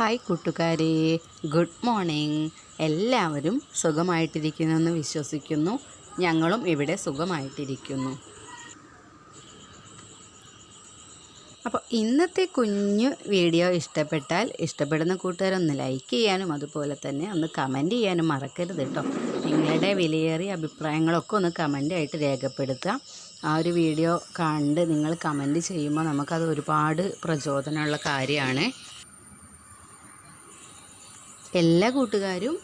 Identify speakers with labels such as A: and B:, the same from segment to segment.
A: Hi കൂട്ടുകാരെ. Good morning. എല്ലാവരും സുഖമായിട്ടിരിക്കുന്നെന്ന് വിശ്വസിക്കുന്നു. ഞങ്ങളും ഇവിടെ സുഖമായിട്ടിരിക്കുന്നു. അപ്പോൾ ഇന്നത്തെ കുഞ്ഞു വീഡിയോ ഇഷ്ടപ്പെട്ടാൽ ഇഷ്ടപ്പെടുന്ന കൂട്ടുകാരൊന്ന് ലൈക്ക് ചെയ്യാനും അതുപോലെ തന്നെ ഒന്ന് കമന്റ് ചെയ്യാനും മറക്കരുത് കേട്ടോ നിങ്ങളുടെ വിലയേറിയ അഭിപ്രായങ്ങളൊക്കെ ഒന്ന് കമന്റായിട്ട് രേഖപ്പെടുത്തുക. ആ ഒരു വീഡിയോ കണ്ട് നിങ്ങൾ കമന്റ് ചെയ്യുമ്പോൾ നമുക്കത് ഒരുപാട് പ്രചോദനമുള്ള കാര്യമാണ്. എല്ലാ കൂട്ടുകാരും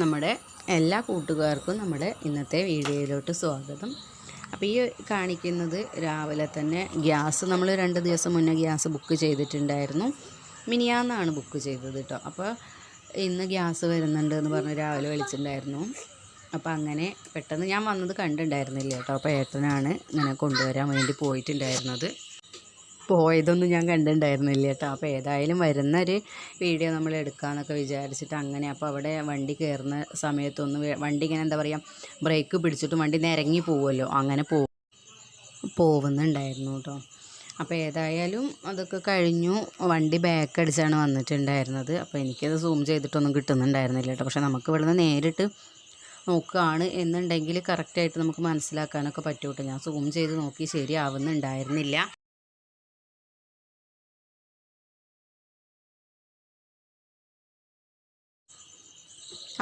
A: നമ്മുടെ എല്ലാ കൂട്ടുകാർക്കും നമ്മുടെ ഇന്നത്തെ വീഡിയോയിലോട്ട് സ്വാഗതം. അപ്പോൾ ഈ കാണിക്കുന്നത് രാവിലെ തന്നെ ഗ്യാസ് നമ്മൾ രണ്ട് ദിവസം മുന്നേ ഗ്യാസ് ബുക്ക് ചെയ്തിട്ടുണ്ടായിരുന്നു. മിനിയാന്നാണ് ബുക്ക് ചെയ്തത് കേട്ടോ അപ്പോൾ ഇന്ന് ഗ്യാസ് വരുന്നുണ്ട് എന്ന് പറഞ്ഞ് രാവിലെ വിളിച്ചിട്ടുണ്ടായിരുന്നു. അപ്പോൾ അങ്ങനെ പെട്ടെന്ന് ഞാൻ വന്നത് കണ്ടിട്ടുണ്ടായിരുന്നില്ല കേട്ടോ അപ്പോൾ ഏട്ടനാണ് ഇങ്ങനെ കൊണ്ടുവരാൻ വേണ്ടി പോയിട്ടുണ്ടായിരുന്നത്. പോയതൊന്നും ഞാൻ കണ്ടിട്ടുണ്ടായിരുന്നില്ല കേട്ടോ. അപ്പോൾ ഏതായാലും വരുന്നൊരു വീഡിയോ നമ്മൾ എടുക്കാമെന്നൊക്കെ വിചാരിച്ചിട്ട് അങ്ങനെ അപ്പോൾ അവിടെ വണ്ടി കയറുന്ന സമയത്തൊന്ന് വണ്ടി ഇങ്ങനെ എന്താ പറയുക ബ്രേക്ക് പിടിച്ചിട്ട് വണ്ടി നിരങ്ങി പോവുമല്ലോ. അങ്ങനെ പോ പോകുന്നുണ്ടായിരുന്നു കേട്ടോ. അപ്പോൾ ഏതായാലും അതൊക്കെ കഴിഞ്ഞു. വണ്ടി ബാക്ക് അടിച്ചാണ് വന്നിട്ടുണ്ടായിരുന്നത്. അപ്പോൾ എനിക്കത് സൂം ചെയ്തിട്ടൊന്നും കിട്ടുന്നുണ്ടായിരുന്നില്ല കേട്ടോ. പക്ഷേ നമുക്ക് ഇവിടുന്ന് നേരിട്ട് നോക്കുകയാണ് എന്നുണ്ടെങ്കിൽ കറക്റ്റായിട്ട് നമുക്ക് മനസ്സിലാക്കാനൊക്കെ പറ്റൂട്ടോ. ഞാൻ സൂം ചെയ്ത് നോക്കി ശരിയാവുന്നുണ്ടായിരുന്നില്ല.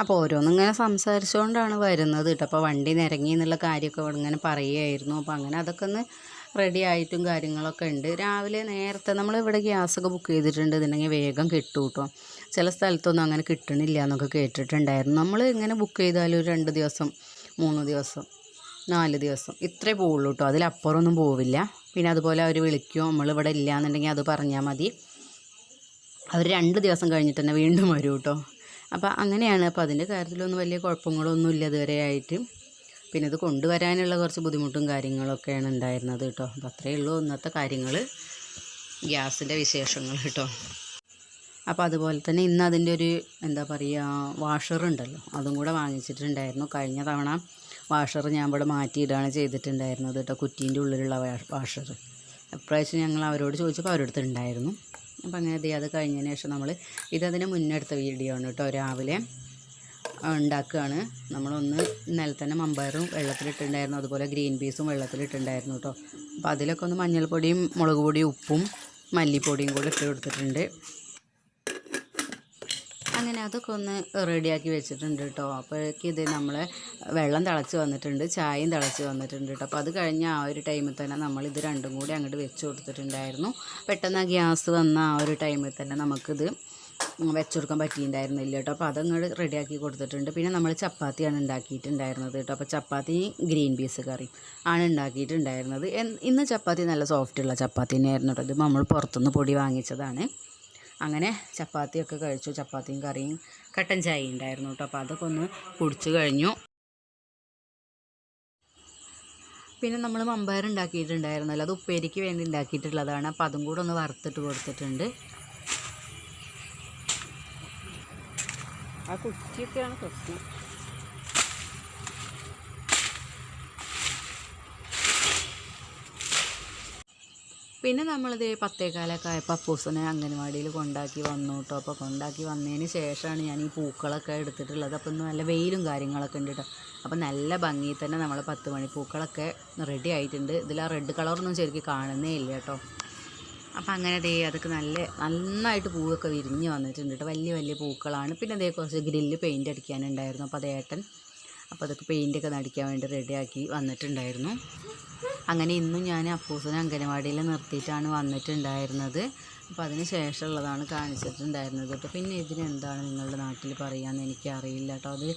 A: അപ്പോൾ ഓരോന്നും ഇങ്ങനെ സംസാരിച്ചുകൊണ്ടാണ് വരുന്നത് കേട്ടോ അപ്പോൾ വണ്ടി നിരങ്ങി എന്നുള്ള കാര്യമൊക്കെ ഇങ്ങനെ പറയുമായിരുന്നു അപ്പോൾ അങ്ങനെ അതൊക്കെ ഒന്ന് റെഡി ആയിട്ടും കാര്യങ്ങളൊക്കെ ഉണ്ട്. രാവിലെ നേരത്തെ നമ്മൾ ഇവിടെ ഗ്യാസൊക്കെ ബുക്ക് ചെയ്തിട്ടുണ്ട്. ഇതുണ്ടെങ്കിൽ വേഗം കിട്ടും കേട്ടോ ചില സ്ഥലത്തൊന്നും അങ്ങനെ കിട്ടണില്ല എന്നൊക്കെ കേട്ടിട്ടുണ്ടായിരുന്നു. നമ്മൾ ഇങ്ങനെ ബുക്ക് ചെയ്താലും ഒരു രണ്ട് ദിവസം മൂന്ന് ദിവസം നാല് ദിവസം ഇത്രേ പോവുള്ളൂ കേട്ടോ അതിലപ്പുറമൊന്നും പോവില്ല. പിന്നെ അതുപോലെ അവർ വിളിക്കുമോ നമ്മളിവിടെ ഇല്ല എന്നുണ്ടെങ്കിൽ അത് പറഞ്ഞാൽ മതി. അവർ രണ്ട് ദിവസം കഴിഞ്ഞിട്ട് തന്നെ വീണ്ടും വരും കേട്ടോ അപ്പോൾ അങ്ങനെയാണ്. അപ്പോൾ അതിന്റെ കാര്യത്തിലൊന്നും വലിയ കുഴപ്പങ്ങളൊന്നും ഇല്ല ഇതുവരെ ആയിട്ട്. പിന്നെ ഇത് കൊണ്ടുവരാനുള്ള കുറച്ച് ബുദ്ധിമുട്ടും കാര്യങ്ങളൊക്കെയാണ് ഉണ്ടായിരുന്നത് കേട്ടോ. അപ്പോൾ അത്രയേ ഉള്ളൂ ഇന്നത്തെ കാര്യങ്ങൾ ഗ്യാസിന്റെ വിശേഷങ്ങൾ കേട്ടോ. അപ്പോൾ അതുപോലെ തന്നെ ഇന്ന് അതിന്റെ ഒരു എന്താ പറയുക വാഷർ ഉണ്ടല്ലോ. അതും കൂടെ വാങ്ങിച്ചിട്ടുണ്ടായിരുന്നു. കഴിഞ്ഞ തവണ വാഷർ ഞാൻ ഇവിടെ മാറ്റിയിടുകയാണ് ചെയ്തിട്ടുണ്ടായിരുന്നത് കേട്ടോ. കുറ്റീന്റെ ഉള്ളിലുള്ള വാഷർ ഇപ്രാവശ്യം ഞങ്ങൾ അവരോട് ചോദിച്ചപ്പോൾ അവരുടെ അടുത്ത് ഉണ്ടായിരുന്നു. അപ്പോൾ അങ്ങനെ ദേ അത് കഴിഞ്ഞതിന് ശേഷം നമ്മൾ ഇതതിന് മുന്നെടുത്ത വീഡിയോ ആണ് കേട്ടോ. രാവിലെ ഉണ്ടാക്കുകയാണ്. നമ്മളൊന്ന് ഇന്നലെ തന്നെ മമ്പയറും വെള്ളത്തിലിട്ടുണ്ടായിരുന്നു അതുപോലെ ഗ്രീൻ പീസും വെള്ളത്തിലിട്ടുണ്ടായിരുന്നു കേട്ടോ. അപ്പോൾ അതിലൊക്കെ ഒന്ന് മഞ്ഞൾപ്പൊടിയും മുളക് പൊടിയും ഉപ്പും മല്ലിപ്പൊടിയും കൂടെ ഇട്ട് കൊടുത്തിട്ടുണ്ട്. അങ്ങനെ അതൊക്കെ ഒന്ന് റെഡിയാക്കി വെച്ചിട്ടുണ്ട് കേട്ടോ. അപ്പോഴേക്ക് ഇത് നമ്മൾ വെള്ളം തിളച്ച് വന്നിട്ടുണ്ട് ചായയും തിളച്ച് വന്നിട്ടുണ്ട് കേട്ടോ. അപ്പോൾ അത് കഴിഞ്ഞ ആ ഒരു ടൈമിൽ തന്നെ നമ്മൾ ഇത് രണ്ടും കൂടി അങ്ങോട്ട് വെച്ച് കൊടുത്തിട്ടുണ്ടായിരുന്നു. പെട്ടെന്ന് ആ ഗ്യാസ് വന്ന ആ ഒരു ടൈമിൽ തന്നെ നമുക്കിത് വെച്ചുകൊടുക്കാൻ പറ്റിയിട്ടുണ്ടായിരുന്നില്ല കേട്ടോ. അപ്പോൾ അതങ്ങോട്ട് റെഡിയാക്കി കൊടുത്തിട്ടുണ്ട്. പിന്നെ നമ്മൾ ചപ്പാത്തിയാണ് ഉണ്ടാക്കിയിട്ടുണ്ടായിരുന്നത് കേട്ടോ. അപ്പോൾ ചപ്പാത്തി ഗ്രീൻ പീസ് കറി ആണ് ഉണ്ടാക്കിയിട്ടുണ്ടായിരുന്നത്. ഇന്ന് ചപ്പാത്തി നല്ല സോഫ്റ്റുള്ള ചപ്പാത്തി തന്നെയായിരുന്നു കേട്ടോ. ഇത് നമ്മൾ പുറത്തുനിന്ന് പൊടി വാങ്ങിച്ചതാണ്. അങ്ങനെ ചപ്പാത്തിയൊക്കെ കഴിച്ചു ചപ്പാത്തിയും കറിയും കട്ടൻ ചായ ഉണ്ടായിരുന്നു കേട്ടോ. അപ്പോൾ അതൊക്കെ ഒന്ന് കുടിച്ചു കഴിഞ്ഞു. പിന്നെ നമ്മൾ മമ്പയർ ഉണ്ടാക്കിയിട്ടുണ്ടായിരുന്നല്ലോ. അത് ഉപ്പേരിക്ക് വേണ്ടി ഉണ്ടാക്കിയിട്ടുള്ളതാണ്. അപ്പോൾ അതും കൂടെ ഒന്ന് വറുത്തിട്ട് കൊടുത്തിട്ടുണ്ട്. ആ കുറ്റിയൊക്കെയാണ് പ്രശ്നം. പിന്നെ നമ്മളിത് പത്തേകാലൊക്കെ ആയപ്പോൾ അപ്പൂസിനെ അംഗൻവാടിയിൽ കൊണ്ടാക്കി വന്നു കേട്ടോ അപ്പോൾ കൊണ്ടാക്കി വന്നതിന് ശേഷമാണ് ഞാൻ ഈ പൂക്കളൊക്കെ എടുത്തിട്ടുള്ളത്. അപ്പോൾ ഇന്ന് നല്ല വെയിലും കാര്യങ്ങളൊക്കെ ഉണ്ട് കേട്ടോ അപ്പോൾ നല്ല ഭംഗിയിൽ തന്നെ നമ്മൾ പത്ത് മണി പൂക്കളൊക്കെ റെഡി ആയിട്ടുണ്ട്. ഇതിൽ ആ റെഡ് കളറൊന്നും ശരിക്കും കാണുന്നേ ഇല്ല കേട്ടോ അപ്പോൾ അങ്ങനെ ദേ അതൊക്കെ നല്ല നന്നായിട്ട് പൂവൊക്കെ വിരിഞ്ഞ് വന്നിട്ടുണ്ട് കേട്ടോ വലിയ വലിയ പൂക്കളാണ്. പിന്നെ അതേ കുറച്ച് ഗ്രില്ല് പെയിന്റ് അടിക്കാനുണ്ടായിരുന്നു. അപ്പോൾ അത് ഏട്ടൻ അപ്പോൾ അതൊക്കെ പെയിന്റൊക്കെ നടിക്കാൻ വേണ്ടി റെഡിയാക്കി വന്നിട്ടുണ്ടായിരുന്നു. അങ്ങനെ ഇന്നും ഞാൻ അപ്പൂസിനെ അംഗനവാടിയിൽ നിർത്തിയിട്ടാണ് വന്നിട്ടുണ്ടായിരുന്നത്. അപ്പോൾ അതിന് ശേഷമുള്ളതാണ് കാണിച്ചിട്ടുണ്ടായിരുന്നത്. കേട്ടോ പിന്നെ ഇതിനെന്താണ് നിങ്ങളുടെ നാട്ടിൽ പറയാമെന്ന് എനിക്കറിയില്ല കേട്ടോ. അത്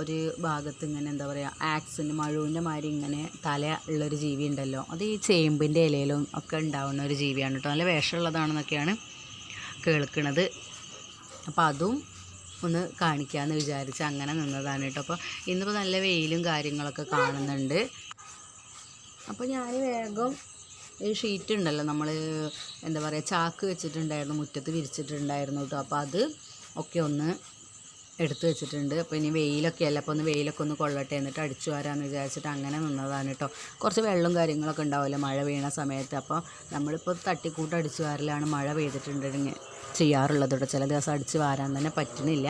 A: ഒരു ഭാഗത്ത് ഇങ്ങനെ എന്താ പറയുക ആക്സിന് മഴുവിന്റെ മാതിരി ഇങ്ങനെ തല ഉള്ളൊരു ജീവി ഉണ്ടല്ലോ. അത് ഈ ചേമ്പിന്റെ ഇലയിലും ഒക്കെ ഉണ്ടാവുന്ന ഒരു ജീവിയാണ് കേട്ടോ. നല്ല വിഷമുള്ളതാണെന്നൊക്കെയാണ് കേൾക്കുന്നത് അപ്പോൾ അതും ഒന്ന് കാണിക്കാമെന്ന് വിചാരിച്ച് അങ്ങനെ നിന്നതാണ് കേട്ടോ. അപ്പോൾ ഇന്നിപ്പോൾ നല്ല വെയിലും കാര്യങ്ങളൊക്കെ കാണുന്നുണ്ട്. അപ്പോൾ ഞാൻ വേഗം ഈ ഷീറ്റ് ഉണ്ടല്ലോ നമ്മൾ എന്താ പറയുക ചാക്ക് വെച്ചിട്ടുണ്ടായിരുന്നു മുറ്റത്ത് വിരിച്ചിട്ടുണ്ടായിരുന്നു കേട്ടോ അപ്പോൾ അത് ഒക്കെ ഒന്ന് എടുത്തു വെച്ചിട്ടുണ്ട്. അപ്പോൾ ഇനി വെയിലൊക്കെ അല്ല? അപ്പോൾ ഒന്ന് വെയിലൊക്കെ ഒന്ന് കൊള്ളട്ടെ. എന്നിട്ട് അടിച്ചു വരാമെന്ന് വിചാരിച്ചിട്ട് അങ്ങനെ നിന്നതാണ് കേട്ടോ കുറച്ച് വെള്ളം കാര്യങ്ങളൊക്കെ ഉണ്ടാവുമല്ലോ മഴ വീണ സമയത്ത്. അപ്പോൾ നമ്മളിപ്പോൾ തട്ടിക്കൂട്ട് അടിച്ചു വാരലാണ് മഴ പെയ്തിട്ടുണ്ടെങ്കിൽ ചെയ്യാറുള്ളത് കേട്ടോ ചില ദിവസം അടിച്ച് വാരാൻ തന്നെ പറ്റുന്നില്ല.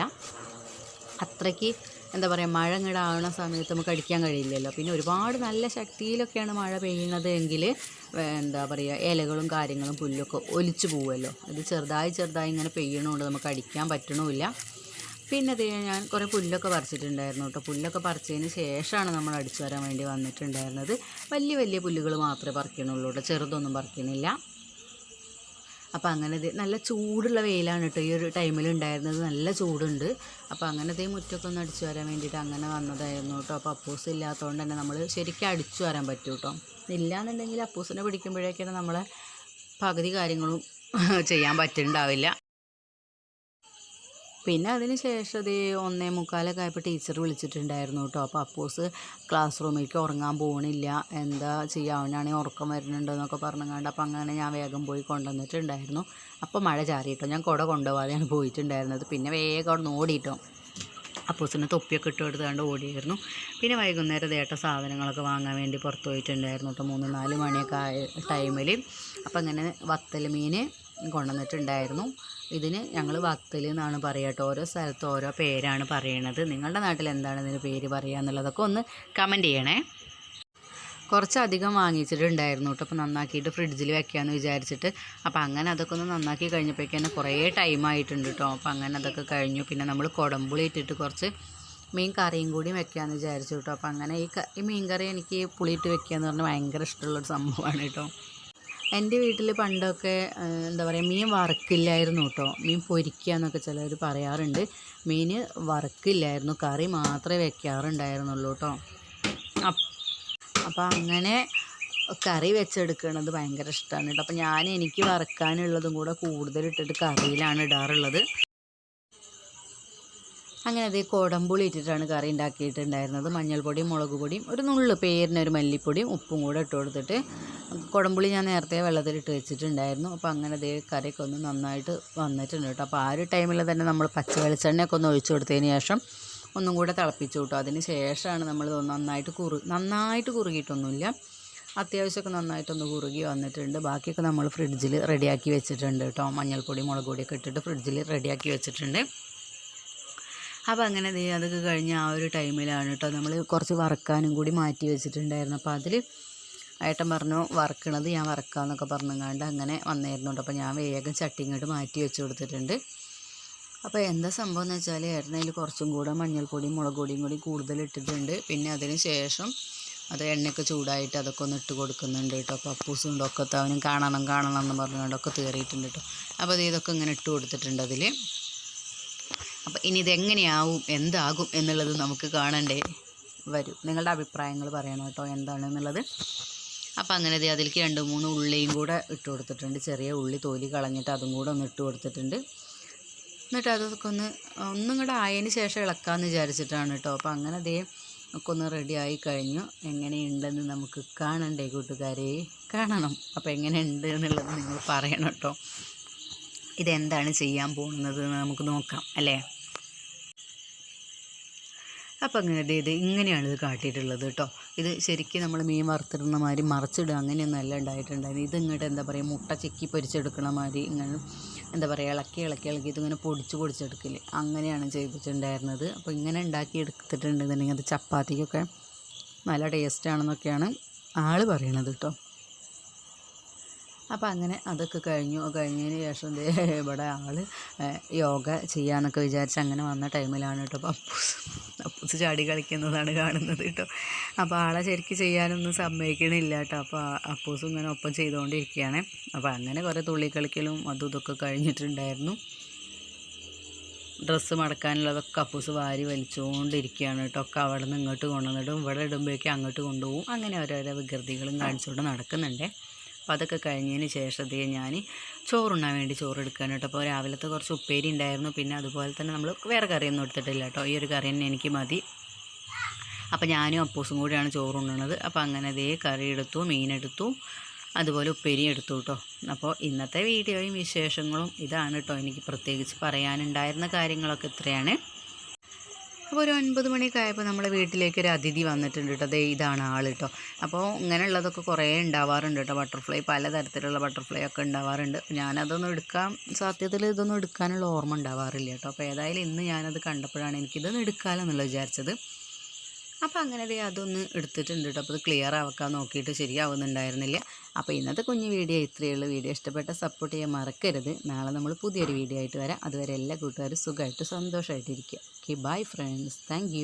A: അത്രയ്ക്ക് എന്താ പറയുക മഴ ഇങ്ങോട്ട് ആവുന്ന സമയത്ത് നമുക്ക് അടിക്കാൻ കഴിയില്ലല്ലോ. പിന്നെ ഒരുപാട് നല്ല ശക്തിയിലൊക്കെയാണ് മഴ പെയ്യുന്നത് എങ്കിൽ എന്താ പറയുക ഇലകളും കാര്യങ്ങളും പുല്ലൊക്കെ ഒലിച്ചു പോവുമല്ലോ. അത് ചെറുതായി ചെറുതായി ഇങ്ങനെ പെയ്യണതുകൊണ്ട് നമുക്ക് അടിക്കാൻ പറ്റണമില്ല. പിന്നെ അത് ഞാൻ കുറേ പുല്ലൊക്കെ പറിച്ചിട്ടുണ്ടായിരുന്നു കേട്ടോ. പുല്ലൊക്കെ പറിച്ചതിന് ശേഷമാണ് നമ്മൾ അടിച്ചു വരാൻ വേണ്ടി വന്നിട്ടുണ്ടായിരുന്നത്. വലിയ വലിയ പുല്ലുകൾ മാത്രമേ പറിക്കണുള്ളൂ കേട്ടോ. ചെറുതൊന്നും പറിക്കണില്ല. അപ്പോൾ അങ്ങനെ നല്ല ചൂടുള്ള വെയിലാണ് കേട്ടോ ഈ ഒരു ടൈമിൽ ഉണ്ടായിരുന്നത്. നല്ല ചൂടുണ്ട്. അപ്പോൾ അങ്ങനെ ഇതേ മുറ്റൊക്കെ ഒന്ന് അടിച്ചു വരാൻ വേണ്ടിയിട്ട് അങ്ങനെ വന്നതായിരുന്നു കേട്ടോ. അപ്പോൾ അപ്പൂസ് ഇല്ലാത്തതുകൊണ്ട് തന്നെ നമ്മൾ ശരിക്കും അടിച്ചു വരാൻ പറ്റും കേട്ടോ. ഇല്ലയെന്നുണ്ടെങ്കിൽ അപ്പൂസിനെ പിടിക്കുമ്പോഴേക്കാണ് നമ്മളെ പകുതി കാര്യങ്ങളും ചെയ്യാൻ പറ്റുന്നുണ്ടാവില്ല. പിന്നെ അതിന് ശേഷം ഇത് ഒന്നേ മുക്കാലൊക്കെ ആയപ്പോൾ ടീച്ചർ വിളിച്ചിട്ടുണ്ടായിരുന്നു കേട്ടോ അപ്പോൾ അപ്പോസ് ക്ലാസ് റൂമിലേക്ക് ഉറങ്ങാൻ പോകണില്ല എന്താ ചെയ്യുക ഉറക്കം വരുന്നുണ്ടോയെന്നൊക്കെ പറഞ്ഞുകൊണ്ട് അപ്പോൾ അങ്ങനെ ഞാൻ വേഗം പോയി കൊണ്ടുവന്നിട്ടുണ്ടായിരുന്നു. അപ്പോൾ മഴ ചാറിയിട്ടോ. ഞാൻ കുട കൊണ്ടുപോകാതെയാണ് പോയിട്ടുണ്ടായിരുന്നത്. പിന്നെ വേഗം അവിടെ ഓടിയിട്ടോ അപ്പൂസിന് തൊപ്പിയൊക്കെ ഇട്ട് കൊടുത്തുകൊണ്ട് ഓടിയായിരുന്നു. പിന്നെ വൈകുന്നേരം ദേട്ട സാധനങ്ങളൊക്കെ വാങ്ങാൻ വേണ്ടി പുറത്ത് പോയിട്ടുണ്ടായിരുന്നു കേട്ടോ മൂന്ന് നാല് മണിയൊക്കെ ആയ ടൈമിൽ അപ്പം അങ്ങനെ വത്തൽ മീൻ കൊണ്ടുവന്നിട്ടുണ്ടായിരുന്നു. ഇതിന് ഞങ്ങൾ വത്തൽ എന്നാണ് പറയുക ഓരോ സ്ഥലത്ത് ഓരോ പേരാണ് പറയണത്. നിങ്ങളുടെ നാട്ടിൽ എന്താണ് ഇതിന് പേര് പറയുക എന്നുള്ളതൊക്കെ ഒന്ന് കമന്റ് ചെയ്യണേ. കുറച്ചധികം വാങ്ങിച്ചിട്ടുണ്ടായിരുന്നു കേട്ടോ. അപ്പോൾ നന്നാക്കിയിട്ട് ഫ്രിഡ്ജിൽ വെക്കാമെന്ന് വിചാരിച്ചിട്ട്. അപ്പോൾ അങ്ങനെ അതൊക്കെ ഒന്ന് നന്നാക്കി കഴിഞ്ഞപ്പോഴേക്കും കുറേ ടൈം ആയിട്ടുണ്ട് കേട്ടോ. അപ്പോൾ അങ്ങനെ അതൊക്കെ കഴിഞ്ഞു. പിന്നെ നമ്മൾ കുടമ്പുളി ഇട്ടിട്ട് കുറച്ച് മീൻ കറിയും കൂടി വെക്കാമെന്ന് വിചാരിച്ചു കേട്ടോ. അപ്പോൾ അങ്ങനെ ഈ ഈ മീൻ കറി എനിക്ക് പുളിയിട്ട് വെക്കുക എന്ന് പറഞ്ഞാൽ ഭയങ്കര ഇഷ്ടമുള്ളൊരു സംഭവമാണ് കേട്ടോ. എന്റെ വീട്ടിൽ പണ്ടൊക്കെ എന്താ പറയുക മീൻ വറക്കില്ലായിരുന്നു കേട്ടോ മീൻ പൊരിക്കുക എന്നൊക്കെ ചിലർ പറയാറുണ്ട്. മീൻ വറക്കില്ലായിരുന്നു കറി മാത്രമേ വെക്കാറുണ്ടായിരുന്നുള്ളൂ കേട്ടോ അപ്പം അപ്പോൾ അങ്ങനെ കറി വെച്ചെടുക്കുന്നത് ഭയങ്കര ഇഷ്ടമാണ് കേട്ടോ അപ്പോൾ ഞാൻ എനിക്ക് വറക്കാനുള്ളതും കൂടെ കൂടുതലിട്ടിട്ട് കറിയിലാണ് ഇടാറുള്ളത്. അങ്ങനെ അത് കോടമ്പുളി ഇട്ടിട്ടാണ് കറി ഉണ്ടാക്കിയിട്ടുണ്ടായിരുന്നത്. മഞ്ഞൾപ്പൊടിയും മുളക് പൊടിയും ഒരു നുള്ള് പേരിന് ഒരു മല്ലിപ്പൊടിയും ഉപ്പും കൂടെ ഇട്ട് കൊടുത്തിട്ട് കുടമ്പുളി ഞാൻ നേരത്തെ വെള്ളത്തിലിട്ട് വെച്ചിട്ടുണ്ടായിരുന്നു. അപ്പോൾ അങ്ങനെ അതേ കറിയൊക്കെ ഒന്ന് നന്നായിട്ട് വന്നിട്ടുണ്ട് കേട്ടോ. അപ്പോൾ ആ ഒരു ടൈമിൽ തന്നെ നമ്മൾ പച്ച വെളിച്ചെണ്ണയൊക്കെ ഒന്ന് ഒഴിച്ചു കൊടുത്തതിന് ശേഷം ഒന്നും കൂടെ തിളപ്പിച്ചു കിട്ടും. അതിന് ശേഷമാണ് നമ്മൾ നന്നായിട്ട് കുറു നന്നായിട്ട് കുറുകിയിട്ടൊന്നുമില്ല. അത്യാവശ്യമൊക്കെ നന്നായിട്ടൊന്ന് കുറുകി വന്നിട്ടുണ്ട്. ബാക്കിയൊക്കെ നമ്മൾ ഫ്രിഡ്ജിൽ റെഡിയാക്കി വെച്ചിട്ടുണ്ട് കേട്ടോ. മഞ്ഞൾപ്പൊടി മുളക് പൊടിയൊക്കെ ഇട്ടിട്ട് ഫ്രിഡ്ജിൽ റെഡിയാക്കി വെച്ചിട്ടുണ്ട്. അപ്പോൾ അങ്ങനെ ദേ അതൊക്കെ കഴിഞ്ഞ് ആ ഒരു ടൈമിലാണ് കേട്ടോ നമ്മൾ കുറച്ച് വറക്കാനും കൂടി മാറ്റി വെച്ചിട്ടുണ്ടായിരുന്നു. അപ്പോൾ അതിൽ ഏട്ടൻ പറഞ്ഞു വറക്കണത് ഞാൻ വറക്കാമെന്നൊക്കെ പറഞ്ഞങ്ങാണ്ട് അങ്ങനെ വന്നായിരുന്നു കേട്ടോ അപ്പോൾ ഞാൻ വേഗം ചട്ടി ഇങ്ങോട്ട് മാറ്റി വെച്ച് കൊടുത്തിട്ടുണ്ട്. അപ്പോൾ എന്താ സംഭവം എന്ന് വെച്ചാൽ ഏട്ടനതിൽ കുറച്ചും കൂടെ മഞ്ഞൾപ്പൊടിയും മുളക് പൊടിയും കൂടി കൂടുതൽ ഇട്ടിട്ടുണ്ട്. പിന്നെ അതിന് ശേഷം അത് എണ്ണയൊക്കെ ചൂടായിട്ട് അതൊക്കെ ഒന്ന് ഇട്ട് കൊടുക്കുന്നുണ്ട് കേട്ടോ അപ്പോൾ അപ്പൂസും ഉണ്ടൊക്കെ അവനും കാണണം കാണണം എന്ന് പറഞ്ഞുകൊണ്ടൊക്കെ തീറിയിട്ടുണ്ട് കേട്ടോ അപ്പോൾ അത് ഇതൊക്കെ ഇങ്ങനെ ഇട്ട് കൊടുത്തിട്ടുണ്ട് അതിൽ അപ്പോൾ ഇനി ഇതെങ്ങനെയാവും? എന്താകും എന്നുള്ളത് നമുക്ക് കാണണ്ടേ? വരും. നിങ്ങളുടെ അഭിപ്രായങ്ങൾ പറയണം കേട്ടോ. എന്താണെന്നുള്ളത് അപ്പോൾ അങ്ങനെ ദേ അതിലേക്ക് രണ്ട് മൂന്ന് ഉള്ളിയും കൂടെ ഇട്ട് കൊടുത്തിട്ടുണ്ട്. ചെറിയ ഉള്ളി തോലി കളഞ്ഞിട്ട് അതും കൂടെ ഒന്ന് ഇട്ട് കൊടുത്തിട്ടുണ്ട്. എന്നിട്ട് അതൊക്കെ ഒന്ന് ഒന്നും കൂടെ ആയതിന് ശേഷം ഇളക്കാമെന്ന് വിചാരിച്ചിട്ടാണ് കേട്ടോ. അപ്പോൾ അങ്ങനെ ദേ ഒക്കെ ഒന്ന് റെഡി ആയി കഴിഞ്ഞു. എങ്ങനെയുണ്ടെന്ന് നമുക്ക് കാണണ്ടേ കൂട്ടുകാരെ? കാണണം. അപ്പോൾ എങ്ങനെയുണ്ട് എന്നുള്ളത് നിങ്ങൾ പറയണം കേട്ടോ. ഇതെന്താണ് ചെയ്യാൻ പോകുന്നത് നമുക്ക് നോക്കാം അല്ലേ? അപ്പോൾ അങ്ങനെ ഇത് ഇങ്ങനെയാണ് ഇത് കാട്ടിയിട്ടുള്ളത് കേട്ടോ. ഇത് ശരിക്കും നമ്മൾ മീൻ വറുത്തിടുന്ന മാതിരി മറിച്ചിടുക അങ്ങനെയൊന്നും അല്ല ഉണ്ടായിട്ടുണ്ടായിരുന്നു ഇത് ഇങ്ങോട്ട് എന്താ പറയുക മുട്ട ചെക്കി പൊരിച്ചെടുക്കണ മാതിരി ഇങ്ങനെ എന്താ പറയുക ഇളക്കി ഇളക്കി ഇളക്കി ഇതിങ്ങനെ പൊടിച്ച് പൊടിച്ചെടുക്കില്ലേ അങ്ങനെയാണ് ചെയ്തിട്ടുണ്ടായിരുന്നത്. അപ്പോൾ ഇങ്ങനെ ഉണ്ടാക്കി എടുത്തിട്ടുണ്ടെന്നുണ്ടെങ്കിൽ അത് ചപ്പാത്തിക്കൊക്കെ നല്ല ടേസ്റ്റ് ആണെന്നൊക്കെയാണ് ആൾ പറയണത് കേട്ടോ. അപ്പോൾ അങ്ങനെ അതൊക്കെ കഴിഞ്ഞു. കഴിഞ്ഞതിന് ശേഷം ഇവിടെ ആൾ യോഗ ചെയ്യാന്നൊക്കെ വിചാരിച്ച് അങ്ങനെ വന്ന ടൈമിലാണ് കേട്ടോ അപ്പോൾ അപ്പൂസ് ചാടി കളിക്കുന്നതാണ് കാണുന്നത് കേട്ടോ. അപ്പോൾ ആളെ ശരിക്ക് ചെയ്യാനൊന്നും സമ്മതിക്കണില്ല കേട്ടോ. അപ്പോൾ അപ്പൂസും ഇങ്ങനെ ഒപ്പം ചെയ്തുകൊണ്ടിരിക്കുകയാണ് അപ്പോൾ അങ്ങനെ കുറേ തുള്ളി കളിക്കലും അതും ഇതൊക്കെ കഴിഞ്ഞിട്ടുണ്ടായിരുന്നു. ഡ്രസ്സ് മടക്കാനുള്ളതൊക്കെ അപ്പൂസ് വാരി വലിച്ചുകൊണ്ടിരിക്കുകയാണ് കേട്ടോ. ഒക്കെ അവിടെ നിന്ന് ഇങ്ങോട്ട് കൊണ്ടുവന്നിടും. ഇവിടെ ഇടുമ്പോഴേക്കും അങ്ങോട്ട് കൊണ്ടുപോകും. അങ്ങനെ ഓരോരോ വികൃതികളും കാണിച്ചുകൊണ്ട് നടക്കുന്നുണ്ട്. അപ്പോൾ അതൊക്കെ കഴിഞ്ഞതിന് ശേഷത്തേ ഞാൻ ചോറുണ്ണാൻ വേണ്ടി ചോറ് എടുക്കാൻ കേട്ടോ. അപ്പോൾ രാവിലത്തെ കുറച്ച് ഉപ്പേരി ഉണ്ടായിരുന്നു. പിന്നെ അതുപോലെ തന്നെ നമ്മൾ വേറെ കറിയൊന്നും എടുത്തിട്ടില്ല കേട്ടോ. ഈ ഒരു കറി തന്നെ എനിക്ക് മതി. അപ്പോൾ ഞാനും അപ്പൂസും കൂടിയാണ് ചോറുണ്ണുന്നത് അപ്പോൾ അങ്ങനെ ദേ കറി എടുത്തു മീനെടുത്തു അതുപോലെ ഉപ്പേരി എടുത്തു കേട്ടോ. അപ്പോൾ ഇന്നത്തെ വീഡിയോയും വിശേഷങ്ങളും ഇതാണ് കേട്ടോ. എനിക്ക് പ്രത്യേകിച്ച് പറയാനുണ്ടായിരുന്ന കാര്യങ്ങളൊക്കെ ഇത്രയാണ്. അപ്പോൾ ഒരു ഒൻപത് മണിയൊക്കെ ആയപ്പോൾ നമ്മുടെ വീട്ടിലേക്ക് ഒരു അതിഥി വന്നിട്ടുണ്ട് കേട്ടോ. ദേ ഇതാണ് ആൾ കേട്ടോ. അപ്പോൾ ഇങ്ങനെയുള്ളതൊക്കെ കുറേ ഉണ്ടാവാറുണ്ട് കേട്ടോ. ബട്ടർഫ്ലൈ പലതരത്തിലുള്ള ബട്ടർഫ്ലൈ ഒക്കെ ഉണ്ടാവാറുണ്ട്. ഞാനതൊന്നും എടുക്കാൻ സത്യത്തിൽ ഇതൊന്നും എടുക്കാനുള്ള ഓർമ്മ ഉണ്ടാവാറില്ല കേട്ടോ. അപ്പോൾ ഏതായാലും ഇന്ന് ഞാനത് കണ്ടപ്പോഴാണ് എനിക്കിതൊന്നും എടുക്കാമെന്നുള്ളത് വിചാരിച്ചത്. അപ്പോൾ അങ്ങനെ അതൊന്ന് എടുത്തിട്ടുണ്ട് കേട്ടോ. അപ്പോൾ അത് ക്ലിയർ ആക്കാൻ നോക്കിയിട്ട് ശരിയാവുന്നുണ്ടായിരുന്നില്ല. അപ്പോൾ ഇന്നത്തെ കുഞ്ഞു വീഡിയോ ഇത്രയേ ഉള്ളൂ. വീഡിയോ ഇഷ്ടപ്പെട്ട സപ്പോർട്ട് ചെയ്യാൻ മറക്കരുത്. നാളെ നമ്മൾ പുതിയൊരു വീഡിയോ ആയിട്ട് വരാം. അതുവരെ എല്ലാ കൂട്ടുകാരും സുഖമായിട്ട് സന്തോഷമായിട്ടിരിക്കുക. Okay bye friends thank